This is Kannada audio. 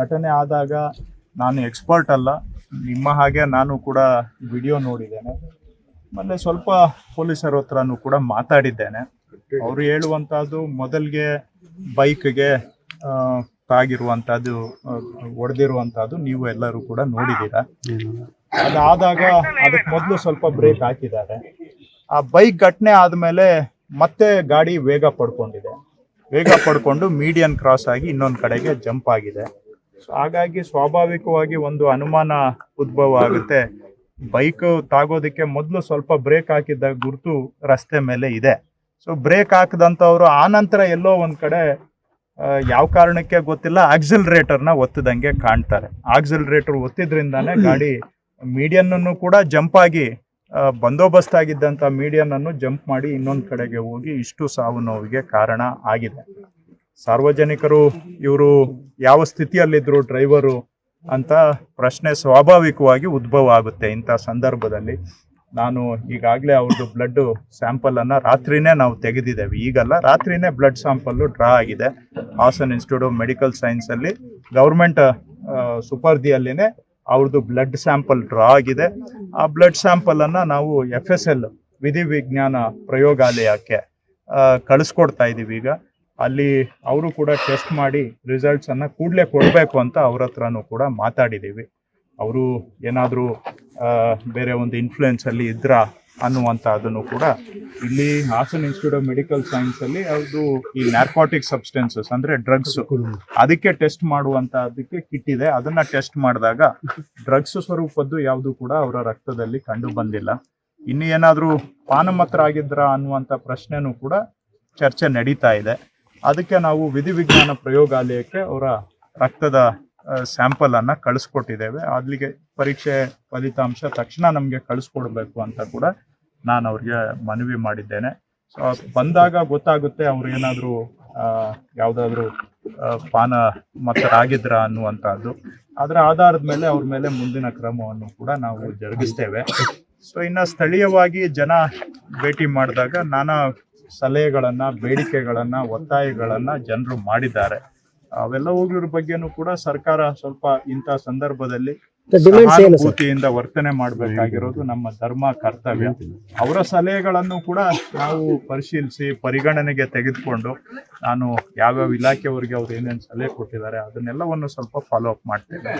ಘಟನೆ ಆದಾಗ ನಾನು ಎಕ್ಸ್ಪರ್ಟ್ ಅಲ್ಲ. ನಿಮ್ಮ ಹಾಗೆ ನಾನು ಕೂಡ ವಿಡಿಯೋ ನೋಡಿದ್ದೇನೆ. ಆಮೇಲೆ ಸ್ವಲ್ಪ ಪೊಲೀಸರ ಹತ್ರನೂ ಕೂಡ ಮಾತಾಡಿದ್ದೇನೆ. ಅವರು ಹೇಳುವಂಥದ್ದು ಮೊದಲಿಗೆ ಬೈಕ್ಗೆ ತಾಗಿರುವಂಥದ್ದು ಹೊಡೆದಿರುವಂಥದ್ದು ನೀವು ಎಲ್ಲರೂ ಕೂಡ ನೋಡಿದ್ದೀರಾ. ಅದಾದಾಗ ಅದಕ್ಕೆ ಮೊದಲು ಸ್ವಲ್ಪ ಬ್ರೇಕ್ ಹಾಕಿದ್ದಾರೆ. ಆ ಬೈಕ್ ಘಟನೆ ಆದಮೇಲೆ ಮತ್ತೆ ಗಾಡಿ ವೇಗ ಪಡ್ಕೊಂಡಿದೆ. ವೇಗ ಪಡ್ಕೊಂಡು ಮೀಡಿಯನ್ ಕ್ರಾಸ್ ಆಗಿ ಇನ್ನೊಂದು ಕಡೆಗೆ ಜಂಪ್ ಆಗಿದೆ. ಹಾಗಾಗಿ ಸ್ವಾಭಾವಿಕವಾಗಿ ಒಂದು ಅನುಮಾನ ಉದ್ಭವ ಆಗುತ್ತೆ. ಬೈಕ್ ತಾಗೋದಕ್ಕೆ ಮೊದಲು ಸ್ವಲ್ಪ ಬ್ರೇಕ್ ಹಾಕಿದ್ದ ಗುರುತು ರಸ್ತೆ ಮೇಲೆ ಇದೆ. ಸೊ ಬ್ರೇಕ್ ಹಾಕಿದಂಥವ್ರು ಆ ನಂತರ ಎಲ್ಲೋ ಒಂದು ಕಡೆ ಯಾವ ಕಾರಣಕ್ಕೆ ಗೊತ್ತಿಲ್ಲ, ಆಕ್ಸಿಲ್ರೇಟರ್ನ ಒತ್ತಿದಂಗೆ ಕಾಣ್ತಾರೆ. ಆಕ್ಸಿಲ್ರೇಟರ್ ಒತ್ತಿದ್ರಿಂದಾನೇ ಗಾಡಿ ಮೀಡಿಯನ್ನನ್ನು ಕೂಡ ಜಂಪ್ ಆಗಿ ಬಂದೋಬಸ್ತ್ ಆಗಿದ್ದಂತ ಮೀಡಿಯನ್ ಅನ್ನು ಜಂಪ್ ಮಾಡಿ ಇನ್ನೊಂದು ಕಡೆಗೆ ಹೋಗಿ ಇಷ್ಟು ಸಾವು ನೋವಿಗೆ ಕಾರಣ ಆಗಿದೆ. ಸಾರ್ವಜನಿಕರು ಇವರು ಯಾವ ಸ್ಥಿತಿಯಲ್ಲಿದ್ದರು ಡ್ರೈವರು ಅಂತ ಪ್ರಶ್ನೆ ಸ್ವಾಭಾವಿಕವಾಗಿ ಉದ್ಭವ ಆಗುತ್ತೆ ಇಂಥ ಸಂದರ್ಭದಲ್ಲಿ. ನಾನು ಈಗಾಗಲೇ ಅವ್ರದ್ದು ಬ್ಲಡ್ಡು ಸ್ಯಾಂಪಲನ್ನು ರಾತ್ರಿನೇ ನಾವು ತೆಗೆದಿದ್ದೇವೆ. ಈಗಲ್ಲ ರಾತ್ರಿನೇ ಬ್ಲಡ್ ಸ್ಯಾಂಪಲ್ಲು ಡ್ರಾ ಆಗಿದೆ. ಹಾಸನ್ ಇನ್ಸ್ಟಿಟ್ಯೂಟ್ ಆಫ್ ಮೆಡಿಕಲ್ ಸೈನ್ಸಲ್ಲಿ ಗೌರ್ಮೆಂಟ್ ಸುಪರ್ದಿಯಲ್ಲಿನೇ ಅವ್ರದ್ದು ಬ್ಲಡ್ ಸ್ಯಾಂಪಲ್ ಡ್ರಾ ಆಗಿದೆ. ಆ ಬ್ಲಡ್ ಸ್ಯಾಂಪಲನ್ನು ನಾವು ಎಫ್ ಎಸ್ ಎಲ್ ವಿಧಿವಿಜ್ಞಾನ ಪ್ರಯೋಗಾಲಯಕ್ಕೆ ಆ, ಕಳಿಸ್ಕೊಡ್ತಾ ಇದ್ದೀವಿ ಈಗ. ಅಲ್ಲಿ ಅವರು ಕೂಡ ಟೆಸ್ಟ್ ಮಾಡಿ ರಿಸಲ್ಟ್ಸ್ ಅನ್ನ ಕೂಡಲೇ ಕೊಡಬೇಕು ಅಂತ ಅವ್ರ ಹತ್ರನೂ ಕೂಡ ಮಾತಾಡಿದ್ದೀವಿ ಅವರು ಏನಾದರೂ ಬೇರೆ ಒಂದು ಇನ್ಫ್ಲುಯೆನ್ಸ್ ಅಲ್ಲಿ ಇದ್ರ ಅನ್ನುವಂಥ ಅದನ್ನು ಕೂಡ ಇಲ್ಲಿ Hassan institute of medical science ಅಲ್ಲಿ ಅದು ಈ ನ್ಯಾರ್ಕೋಟಿಕ್ ಸಬ್ಸ್ಟೆನ್ಸಸ್ ಅಂದ್ರೆ ಡ್ರಗ್ಸ್ ಅದಕ್ಕೆ ಟೆಸ್ಟ್ ಮಾಡುವಂತ ಅದಕ್ಕೆ ಕಿಟ್ ಇದೆ. ಅದನ್ನ ಟೆಸ್ಟ್ ಮಾಡಿದಾಗ ಡ್ರಗ್ಸ್ ಸ್ವರೂಪದ್ದು ಯಾವುದು ಕೂಡ ಅವರ ರಕ್ತದಲ್ಲಿ ಕಂಡು ಬಂದಿಲ್ಲ. ಇನ್ನು ಏನಾದರೂ ಪಾನಮತ್ರ ಆಗಿದ್ರ ಅನ್ನುವಂತ ಪ್ರಶ್ನೆನೂ ಕೂಡ ಚರ್ಚೆ ನಡೀತಾ ಇದೆ. ಅದಕ್ಕೆ ನಾವು ವಿಧಿವಿಜ್ಞಾನ ಪ್ರಯೋಗಾಲಯಕ್ಕೆ ಅವರ ರಕ್ತದ ಸ್ಯಾಂಪಲ್ ಅನ್ನ ಕಳಿಸ್ಕೊಟ್ಟಿದ್ದೇವೆ. ಅಲ್ಲಿಗೆ ಪರೀಕ್ಷೆ ಫಲಿತಾಂಶ ತಕ್ಷಣ ನಮಗೆ ಕಳಿಸ್ಕೊಡ್ಬೇಕು ಅಂತ ಕೂಡ ನಾನು ಅವ್ರಿಗೆ ಮನವಿ ಮಾಡಿದ್ದೇನೆ. ಸೊ ಬಂದಾಗ ಗೊತ್ತಾಗುತ್ತೆ ಅವ್ರು ಏನಾದರೂ ಯಾವುದಾದ್ರೂ ಪಾನ ಮತ್ತರಾಗಿದ್ರ ಅನ್ನುವಂಥದ್ದು. ಅದರ ಆಧಾರದ ಮೇಲೆ ಅವ್ರ ಮೇಲೆ ಮುಂದಿನ ಕ್ರಮವನ್ನು ಕೂಡ ನಾವು ಜರುಗಿಸ್ತೇವೆ. ಸೊ ಇನ್ನ ಸ್ಥಳೀಯವಾಗಿ ಜನ ಭೇಟಿ ಮಾಡಿದಾಗ ನಾನಾ ಸಲಹೆಗಳನ್ನ ಬೇಡಿಕೆಗಳನ್ನ ಒತ್ತಾಯಗಳನ್ನ ಜನರು ಮಾಡಿದ್ದಾರೆ. ಅವೆಲ್ಲ ಹೋಗಿರೋ ಬಗ್ಗೆನೂ ಕೂಡ ಸರ್ಕಾರ ಸ್ವಲ್ಪ ಇಂಥ ಸಂದರ್ಭದಲ್ಲಿ ಸಹಾನುಭೂತಿಯಿಂದ ವರ್ತನೆ ಮಾಡಬೇಕಾಗಿರೋದು ನಮ್ಮ ಧರ್ಮ ಕರ್ತವ್ಯ. ಅವರ ಸಲಹೆಗಳನ್ನು ಕೂಡ ನಾವು ಪರಿಶೀಲಿಸಿ ಪರಿಗಣನೆಗೆ ತೆಗೆದುಕೊಂಡು ನಾನು ಯಾವ್ಯಾವ ಇಲಾಖೆಯವರಿಗೆ ಅವ್ರು ಏನೇನು ಸಲಹೆ ಕೊಟ್ಟಿದ್ದಾರೆ ಅದನ್ನೆಲ್ಲವನ್ನು ಸ್ವಲ್ಪ ಫಾಲೋ ಅಪ್ ಮಾಡ್ತೇವೆ